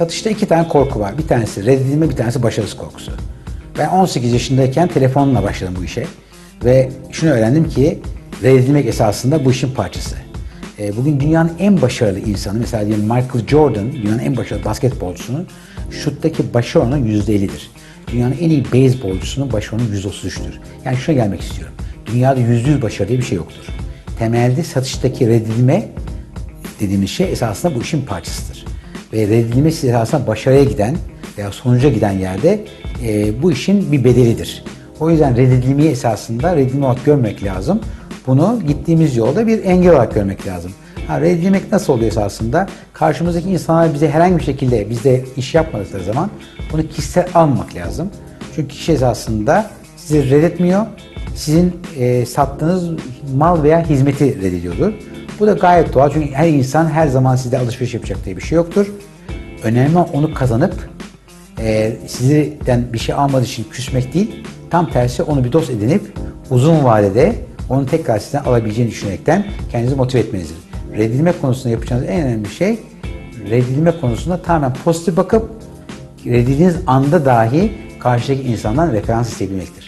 Satışta iki tane korku var. Bir tanesi reddedilme, bir tanesi başarısız korkusu. Ben 18 yaşındayken telefonla başladım bu işe. Ve şunu öğrendim ki reddedilmek esasında bu işin parçası. E, bugün dünyanın en başarılı insanı, mesela diyelim Michael Jordan, dünyanın en başarılı basketbolcusunun şuttaki başarı oranı %50'dir. Dünyanın en iyi beyzbolcusunun başarı oranı %33'tür. Yani şuna gelmek istiyorum. Dünyada %100 başarı diye bir şey yoktur. Temelde satıştaki reddedilme dediğimiz şey esasında bu işin parçasıdır. Ve reddedilmesi esasında başarıya giden veya sonuca giden yerde e, bu işin bir bedelidir. O yüzden reddedilmeyi esasında reddedilme olarak görmek lazım. Bunu gittiğimiz yolda bir engel olarak görmek lazım. Ha, reddedilmek nasıl oluyor esasında? Karşımızdaki insanlar bize herhangi bir şekilde bizde iş yapmadıkları zaman bunu kişisel almamak lazım. Çünkü kişi esasında sizi reddetmiyor, sizin e, sattığınız mal veya hizmeti reddediyordur. Bu da gayet doğal çünkü her insan her zaman sizde alışveriş yapacak diye bir şey yoktur. Önemli onu kazanıp e, sizden bir şey almadığı için küsmek değil, tam tersi onu bir dost edinip uzun vadede onu tekrar sizden alabileceğini düşünerekten kendinizi motive etmenizdir. Reddedilme konusunda yapacağınız en önemli şey reddedilme konusunda tamamen pozitif bakıp reddedildiğiniz anda dahi karşıdaki insandan referans isteyebilmektir.